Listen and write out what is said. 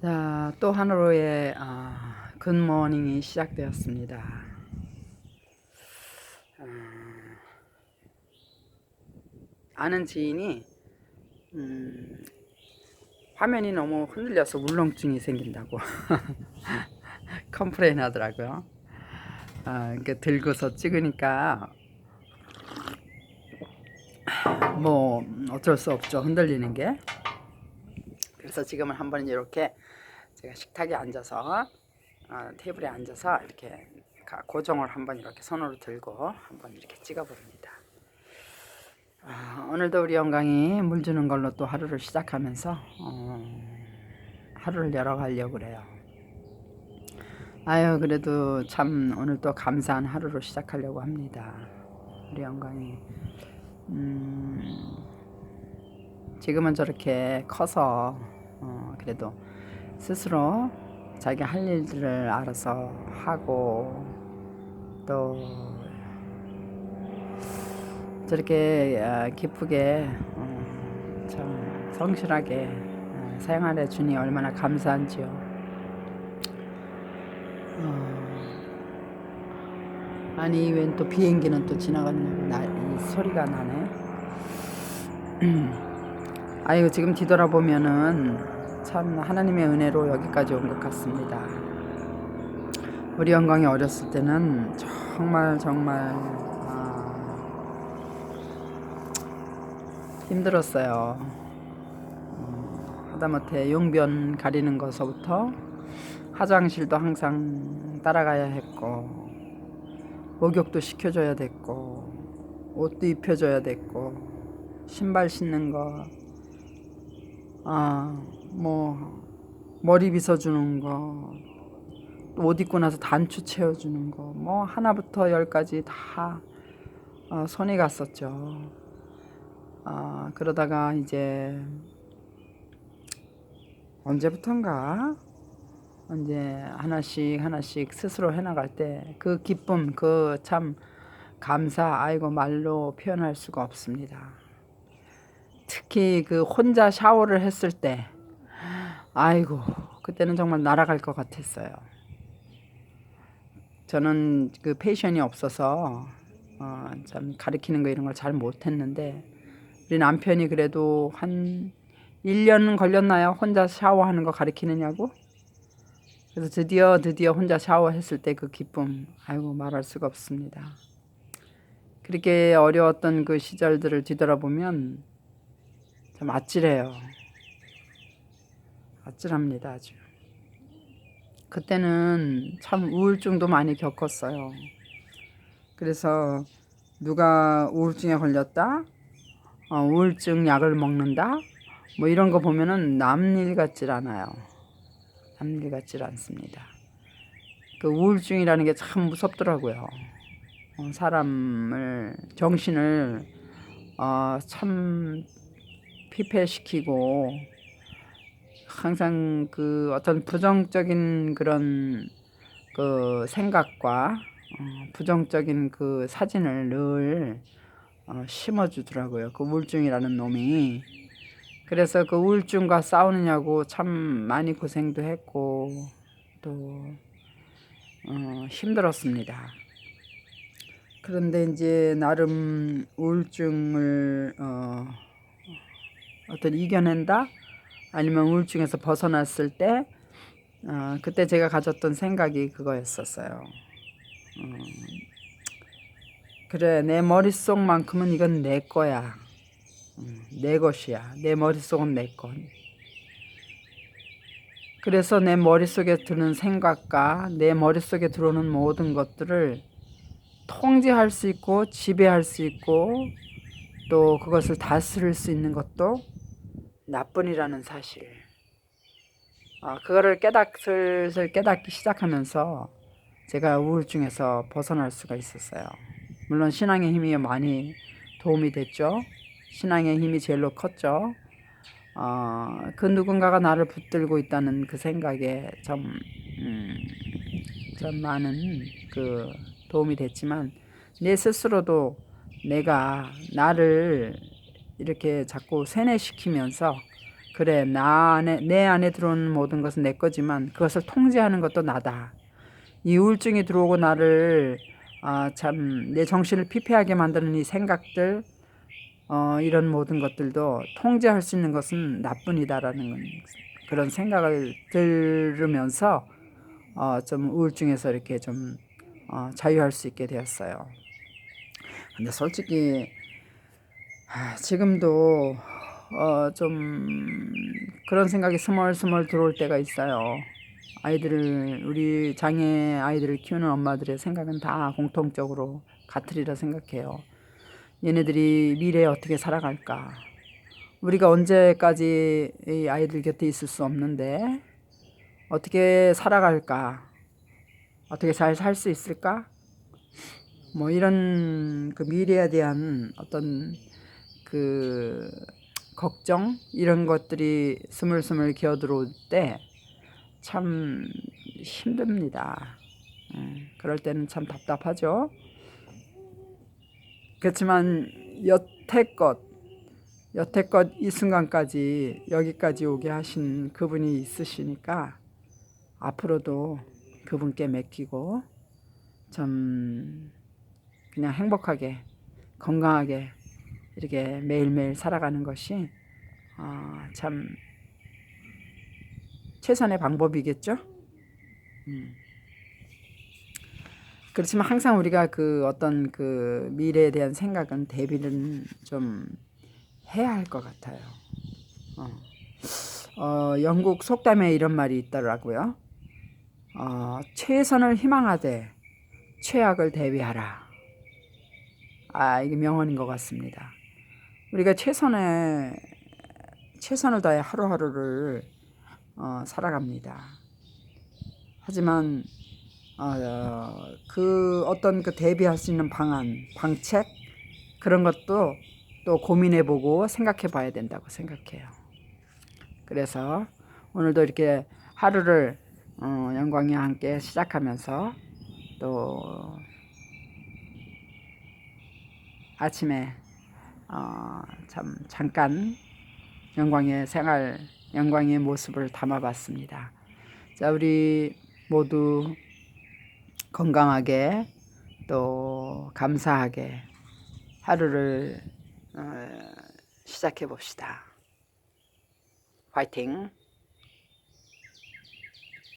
자, 또 하루의 아, 굿모닝이 시작되었습니다. 아, 아는 지인이 음, 화면이 너무 흔들려서 울렁증이 생긴다고 컴플레인 하더라고요. 아, 이렇게 들고서 찍으니까 뭐 어쩔 수 없죠. 흔들리는 게. 그래서 지금은 한번 이렇게 제가 식탁에 앉아서 어, 테이블에 앉아서 이렇게 가- 고정을 한번 이렇게 손으로 들고 한번 이렇게 찍어 봅니다. 아, 오늘도 우리 영광이 물 주는 걸로 또 하루를 시작하면서 어, 하루를 열어가려고 그래요. 아유 그래도 참 오늘 또 감사한 하루로 시작하려고 합니다. 우리 영광이 음, 지금은 저렇게 커서 어, 그래도 스스로 자기 할 일들을 알아서 하고 또 저렇게 아, 기쁘게 어, 참 성실하게 어, 사용하려 주니 얼마나 감사한지요. 어, 아니 웬 또 비행기는 또 지나가는 나, 이 소리가 나네. 아이고 지금 뒤돌아보면은 참 하나님의 은혜로 여기까지 온 것 같습니다. 우리 영광이 어렸을 때는 정말 정말 아, 힘들었어요. 음, 하다못해 용변 가리는 것서부터 화장실도 항상 따라가야 했고 목욕도 시켜줘야 됐고 옷도 입혀줘야 됐고 신발 신는 거, 아, 뭐, 머리 빗어주는 거, 또옷 입고 나서 단추 채워주는 거, 뭐, 하나부터 열까지 다 어, 손이 갔었죠. 아, 그러다가 이제, 언제부턴가, 이제 하나씩 하나씩 스스로 해나갈 때 그 기쁨, 그 참 감사, 아이고 말로 표현할 수가 없습니다. 특히 그 혼자 샤워를 했을 때 아이고 그때는 정말 날아갈 것 같았어요. 저는 그 패션이 없어서 어, 참 가르치는 거 이런 걸 잘 못했는데 우리 남편이 그래도 한 1년 걸렸나요? 혼자 샤워하는 거 가르치느냐고? 그래서 드디어 드디어 혼자 샤워했을 때 그 기쁨 아이고 말할 수가 없습니다. 그렇게 어려웠던 그 시절들을 뒤돌아보면 참 아찔해요. 아찔합니다, 아주. 그때는 참 우울증도 많이 겪었어요. 그래서 누가 우울증에 걸렸다, 어, 우울증 약을 먹는다, 뭐 이런 거 보면은 남일 같질 않아요. 남일 같질 않습니다. 그 우울증이라는 게 참 무섭더라고요. 어, 사람을 정신을 어, 참 피폐시키고 항상 그 어떤 부정적인 그런 그 생각과 어, 부정적인 그 사진을 늘 어, 심어주더라고요. 그 우울증이라는 놈이. 그래서 그 우울증과 싸우느냐고 참 많이 고생도 했고 또 어, 힘들었습니다. 그런데 이제 나름 우울증을 어, 어떤 이겨낸다 아니면 우울증에서 벗어났을 때 어, 그때 제가 가졌던 생각이 그거였었어요. 음, 그래 내 머릿속만큼은 이건 내 거야. 음, 내 것이야. 내 머릿속은 내 것. 그래서 내 머릿속에 드는 생각과 내 머릿속에 들어오는 모든 것들을 통제할 수 있고 지배할 수 있고 또 그것을 다스릴 수 있는 것도 나뿐이라는 사실. 아, 그거를 깨닫, 슬슬 깨닫기 시작하면서 제가 우울증에서 벗어날 수가 있었어요. 물론 신앙의 힘이 많이 도움이 됐죠. 신앙의 힘이 제일로 컸죠. 어, 그 누군가가 나를 붙들고 있다는 그 생각에 좀, 음, 좀 많은 그 도움이 됐지만 내 스스로도 내가 나를 이렇게 자꾸 세뇌시키면서 그래 나 안에 내 안에 들어오는 모든 것은 내 거지만 그것을 통제하는 것도 나다. 이 우울증이 들어오고 나를 아, 참 내 정신을 피폐하게 만드는 이 생각들 어, 이런 모든 것들도 통제할 수 있는 것은 나뿐이다라는 건- 그런 생각을 들으면서 어, 좀 우울증에서 이렇게 좀 어, 자유할 수 있게 되었어요. 근데 솔직히 아, 지금도 어, 좀 그런 생각이 스멀스멀 들어올 때가 있어요. 아이들을 우리 장애 아이들을 키우는 엄마들의 생각은 다 공통적으로 같으리라 생각해요. 얘네들이 미래에 어떻게 살아갈까? 우리가 언제까지 이 아이들 곁에 있을 수 없는데 어떻게 살아갈까? 어떻게 잘 살 수 있을까? 뭐 이런 그 미래에 대한 어떤 그 걱정 이런 것들이 스물스물 기어들어올 때 참 힘듭니다. 음, 그럴 때는 참 답답하죠. 그렇지만 여태껏 여태껏 이 순간까지 여기까지 오게 하신 그분이 있으시니까 앞으로도 그분께 맡기고 좀 그냥 행복하게 건강하게 이렇게 매일매일 살아가는 것이 아, 참 최선의 방법이겠죠. 음. 그렇지만 항상 우리가 그 어떤 그 미래에 대한 생각은 대비는 좀 해야 할 것 같아요. 어. 어, 영국 속담에 이런 말이 있더라고요. 어, 최선을 희망하되 최악을 대비하라. 아, 이게 명언인 것 같습니다. 우리가 최선의 최선을 다해 하루하루를 어, 살아갑니다. 하지만 어, 그 어떤 그 대비할 수 있는 방안, 방책 그런 것도 또 고민해보고 생각해봐야 된다고 생각해요. 그래서 오늘도 이렇게 하루를 어, 영광이와 함께 시작하면서 또 아침에 어, 참 잠깐 영광의 생활, 영광의 모습을 담아봤습니다. 자, 우리 모두 건강하게 또 감사하게 하루를 어, 시작해 봅시다. 화이팅!